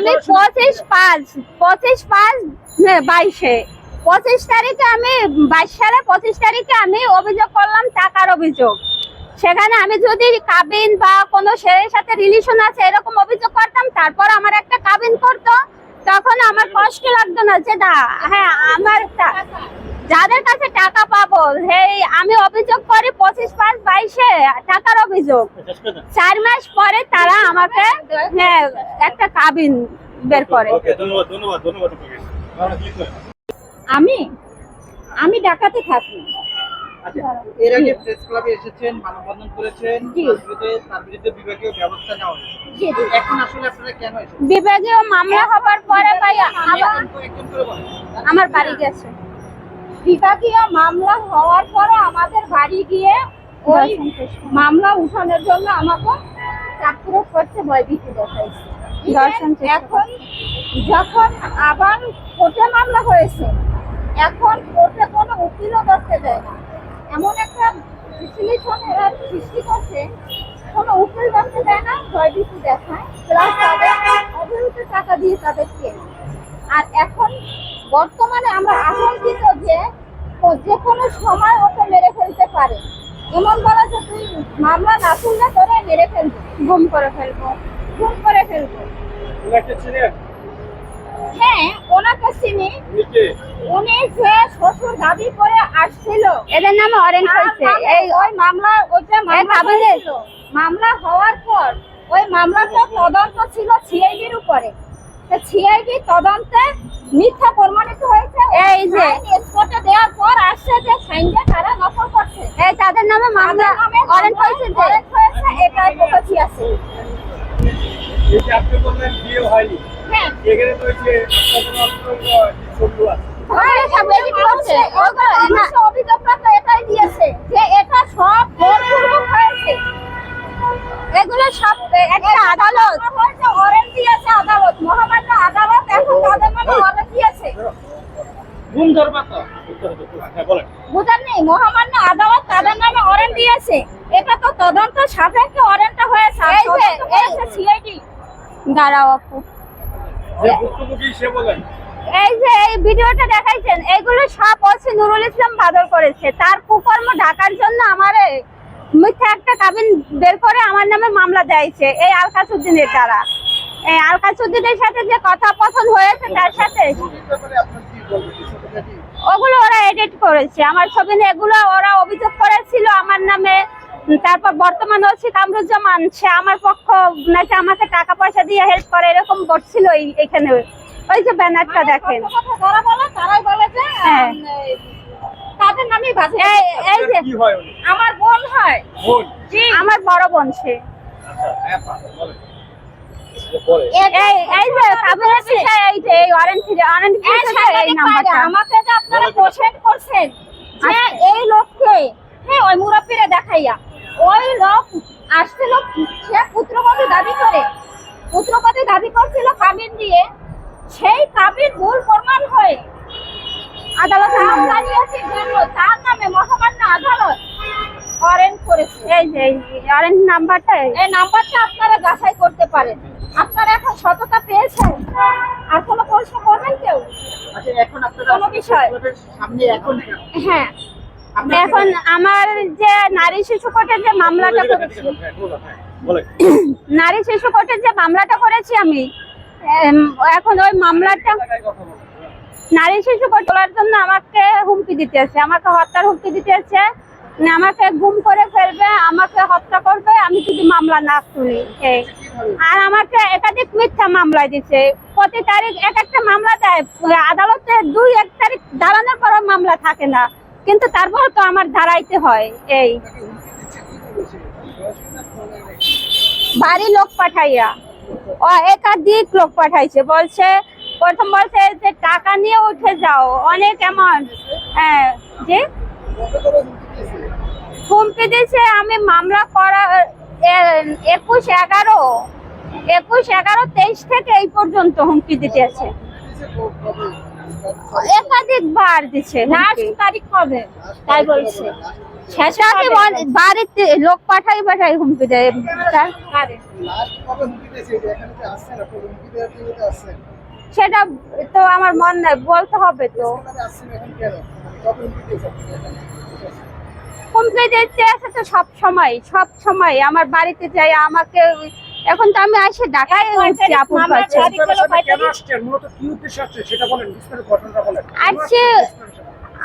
আমি পঁচিশ পাঁচ পঁচিশ পাঁচ বাইশে। পঁচিশ তারিখে আমি, বাইশ সালে পঁচিশ তারিখে আমি অভিযোগ করলাম টাকার অভিযোগ। সেখানে আমি যদি কাবিন বা কোনো ছেলের সাথে রিলেশন আছে, এরকম অভিযোগ করতাম, তারপর আমার একটা কাবিন করতো, তখন আমার কষ্ট লাগতো না যে, না হ্যাঁ আমার যাদের কাছে টাকা পাবো সেই আমি অভিযোগ করি পঁচিশ পাঁচ বাইশে টাকার অভিযোগ। চার মাস পরে তারা আমাকে হ্যাঁ একটা কাবিন বের করে। আমি? আমি ঢাকাতে থাকি। আচ্ছা এর আগে প্রেস ক্লাবে এসেছেন মানববন্ধন করেছেন তার বিরুদ্ধে বিভাগীয় ব্যবস্থা নেওয়া হয়েছে। জি, জি। এখন আসলে আপনারা কেন বিভাগীয় মামলা হবার পরে ভাই আমার বাড়ি গেছে। বিভাগীয় মামলা হওয়ার পরে আমাদের বাড়ি গিয়ে ওই মামলা উঠানোর জন্য আমাকে প্রয়োগ করছে ভয়ভীতি দেখাইছে। এখন যখন আবার কোর্টে মামলা হয়েছে এখন কোর্টে কোনো উকিলও ধরতে দেয় না। এমন একটা এরা সৃষ্টি করছে কোনো উকিল ধরতে দেয় না ভয়ভীতি দেখায়। প্লাস তাদের অবহিত টাকা দিয়ে তাদেরকে। আর এখন বর্তমানে আমরা আশঙ্কিত যে যে কোনো সময় ওকে মেরে ফেলতে পারে। এমন বলা যে তুই মামলা না তুললে তোরে মেরে ফেলব। গুম করে ফেলব। গুম করে ফেলব। হ্যাঁ ওনাকে চিনি। উনি যে শ্বশুর দাবি করে আসছিল। এদের নামে অরেঞ্জ হয়েছে এই ওই মামলা ওইটা মামলা মামলা হওয়ার পর ওই মামলাটা তদন্ত ছিল সিআইডির উপরে। সিআইডি তদন্তে মিথ্যা প্রমাণিত হয়েছে। এই যে। স্পটে দেওয়ার পর আসছে যে সাইনটা তারা নকল করছে। এই তাদের নামে মামলা অরেঞ্জ হয়েছে যে। অরেঞ্জ হয়েছে এটাই প্রকাশই আছে। এই যে আপনি বললেন বিয়ে হয়নি হ্যাঁ। এখানে তো যে শত্রু আছে ওই সব ready করছে। ওগুলো পুলিশ অভিযোগটা তো এটাই দিয়েছে যে এটা সব হয়েছে। এগুলো সব একটা আদালত। হয়েছে ওয়ারেন্ট দিয়েছে আদালত। মহামান্য আদালত এখন তাদের নামে ওয়ারেন্ট দিয়েছে ঘুম ধরবা তো। হ্যাঁ বলেন। মহামান্য আদালত তাদের নামে দিয়েছে এটা তো তদন্ত সাপেক্ষে হয়েছে এই যে, এই সিআইডি দাঁড়াও আপু। এই যে এই ভিডিওটা দেখাইছেন এগুলো সব হচ্ছে নুরুল ইসলাম বাদল করেছে। তার কুকর্ম ঢাকার জন্য আমারে মিথ্যা একটা কাবিন বের করে আমার নামে মামলা দিয়েছে এই আলকাসুদ্দিনের দ্বারা। এই আলকাসুদ্দিনের সাথে যে কথাপথন হয়েছে তার সাথে। ওগুলো ওরা এডিট করেছে। আমার ছবি নিয়ে এগুলো ওরা অভিযোগ করেছিল আমার নামে। তারপর বর্তমান ওসি কামরুজ্জামান সে আমার পক্ষ নাকি আমাকে টাকা পয়সা দিয়ে হেল্প করে এরকম করছিল এখানে। ওই যে ব্যানারটা দেখেন। কথা বলে তারাই বলে যে। উম, এই, তাদের নামই বাজে। এই যে কি হয় আমার বোন হয়। বোন? জি। আমার বড় বোন সে। আচ্ছা হ্যাঁ আমাকে যে আপনারা কোশ্চেন করছেন যে এই লোককে হ্যাঁ ওই মুরব্বীরা দেখাইয়া ওই লোক আসছিল সে পুত্রবধূ দাবি করে। পুত্রবধূ দাবি করছিল কাবিন দিয়ে সেই কাবিন ভুল প্রমাণ হয়ে আদালতে মামলা নিয়েছে তার নামে মহামান্য আদালত অরেঞ্জ করেছে। এই যে অরেঞ্জ নাম্বারটা এই। নাম্বারটা আপনারা যাচাই করতে পারেন। আপনারা এখন সততা পেয়েছেন। আর কোনো প্রশ্ন করবেন কেউ? আচ্ছা এখন কোনো বিষয়? সামনে এখন হ্যাঁ। এখন আমার যে নারী শিশু কোর্টের যে মামলাটা করেছি হ্যাঁ নারী শিশু কোর্টের যে মামলাটা করেছি আমি এখন ওই মামলাটা নারী শিশু কোর্ট তোলার জন্য আমাকে হুমকি দিতেছে, আমাকে হত্যার হুমকি দিতেছে, আমাকে গুম করে ফেলবে, আমাকে হত্যা করবে, আমি যদি মামলা না তুলি। আর আমাকে একাধিক মিথ্যা মামলা দিছে। প্রতি তারিখ এক একটা মামলা দেয়, আদালতে দুই এক তারিখ দাঁড়ানোর পর মামলা থাকে না। কিন্তু তারপর তো আমার দাঁড়াইতে হয়, এই। বাড়ি লোক পাঠাইয়া, ও একাধিক লোক পাঠাইছে, বলছে প্রথম বলছে যে টাকা নিয়ে উঠে যাও অনেক অ্যামাউন্ট হ্যাঁ যে হুমকি দিয়েছে আমি মামলা করা একুশ এগারো একুশ এগারো তেইশ থেকে এই পর্যন্ত হুমকি দিতেছে। একাধিক বার দিছে লাস্ট। তারিখ কবে? তাই বলছে। বাড়িতে লোক পাঠাই পাঠাই হুমকি দেয়। সেটা তো আমার মন নাই বলতে হবে তো। দিতে আছে তো সব সময় সব সময়। আমার বাড়িতে যাই আমাকে এখন তো আমি আসে ঢাকায় উঠছি কাছে। আসছে?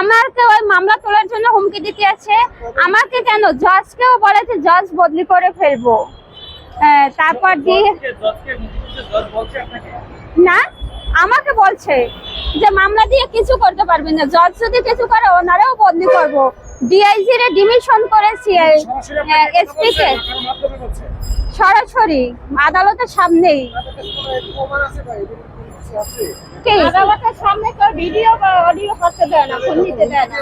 আমাকে ওই মামলা তোলার জন্য হুমকি দিতে আছে। আমাকে কেন? জজকেও বলেছে জজ বদলি করে ফেলব। আহ, তারপর দিয়ে না আমাকে বলছে যে মামলা দিয়ে কিছু করতে পারবে না। জজ যদি কিছু করে ওনারাও বদলি করব। ডিআইজি রে ডিমিশন করেছি এসপি কে। মাধ্যমে বলছে। সরাসরি আদালতের সামনেই। আদালতের সামনে তো ভিডিও বা অডিও করতে দেয় না ফোন নিতে দেয় না।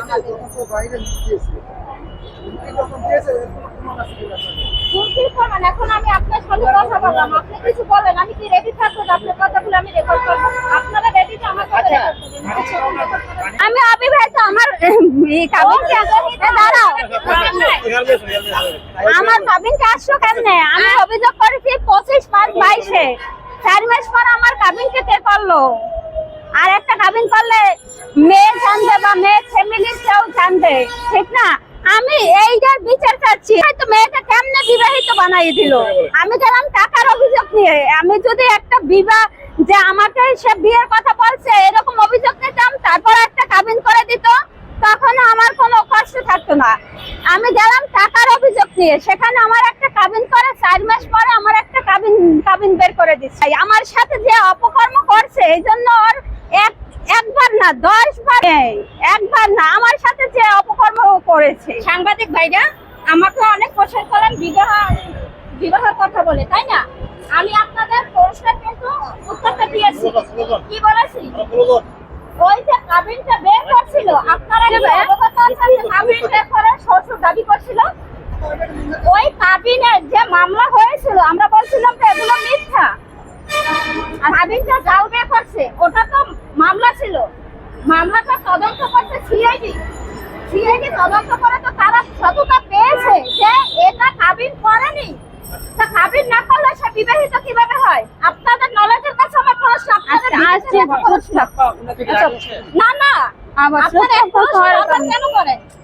এখন আমি আপনার সাথে কথা বললাম। আপনি কিছু বলেন আমি কি রেডি থাকব? আপনার কথাগুলো আমি রেকর্ড করব। আপনারা রেডি তো আমার কথা আচ্ছা, আমি অবিবাহিত আমার দাঁড়াও। আমার আসলো কেমনে? আমি অভিযোগ করেছি পঁচিশ পাঁচ বাইশে। চার মাস পর আমার কাবিনকে কে করল? আর একটা কাবিন করলে মেয়ে জানবে বা মেয়ে ফ্যামিলির কেউ জানবে, ঠিক না? আমি এইটার বিচার চাচ্ছি। হয়তো মেয়েটা কেমনে বিবাহিত বানাই দিল? আমি গেলাম টাকার অভিযোগ নিয়ে। আমি যদি একটা বিবাহ যে আমাকে সে বিয়ের কথা বলছে, এরকম অভিযোগ নিতাম, তারপর একটা কাবিন করে দিত তখন আমার কোনো কষ্ট থাকতো না। আমি গেলাম টাকার অভিযোগ নিয়ে। সেখানে আমার একটা কাবিন করে, চার মাস পরে আমার একটা কাবিন কাবিন বের করে দিচ্ছে। আমার সাথে যে অপকর্ম করছে, এই জন্য ওর এক, একবার না দশ বার একবার না, আমার সাথে যে অপকর্ম করেছে। সাংবাদিক ভাইরা, আমাকে অনেক প্রশ্ন করেন, বিবাহ, বিবাহের কথা বলে, তাই না? আমি আপনাদের প্রশ্নের কিন্তু উত্তরটা দিয়েছি। কি বলেছি? ওই যে কাবিনটা বের করছিল, আপনারা অবগত আছেন কাবিন বের করে শ্বশুর দাবি করছিল ওই কাবিনের যে মামলা হয়েছিল আমরা বলছিলাম যে এগুলো মিথ্যা। আর কাবিনটা জাল বের করছে ওটা তো মামলা ছিল। মামলাটা তদন্ত করছে সিআইডি। সিআইডি তদন্ত করে তো তারা সততা পেয়েছে যে এটা কাবিন করেনি। তা কাবিন না করলে সে বিবাহিত কীভাবে হয়? আপনাদের নলেজের কাছে আমার প্রশ্ন আপনাদের আচ্ছা, আচ্ছা, প্রশ্ন। না না আবার আপনারা কেন করেন।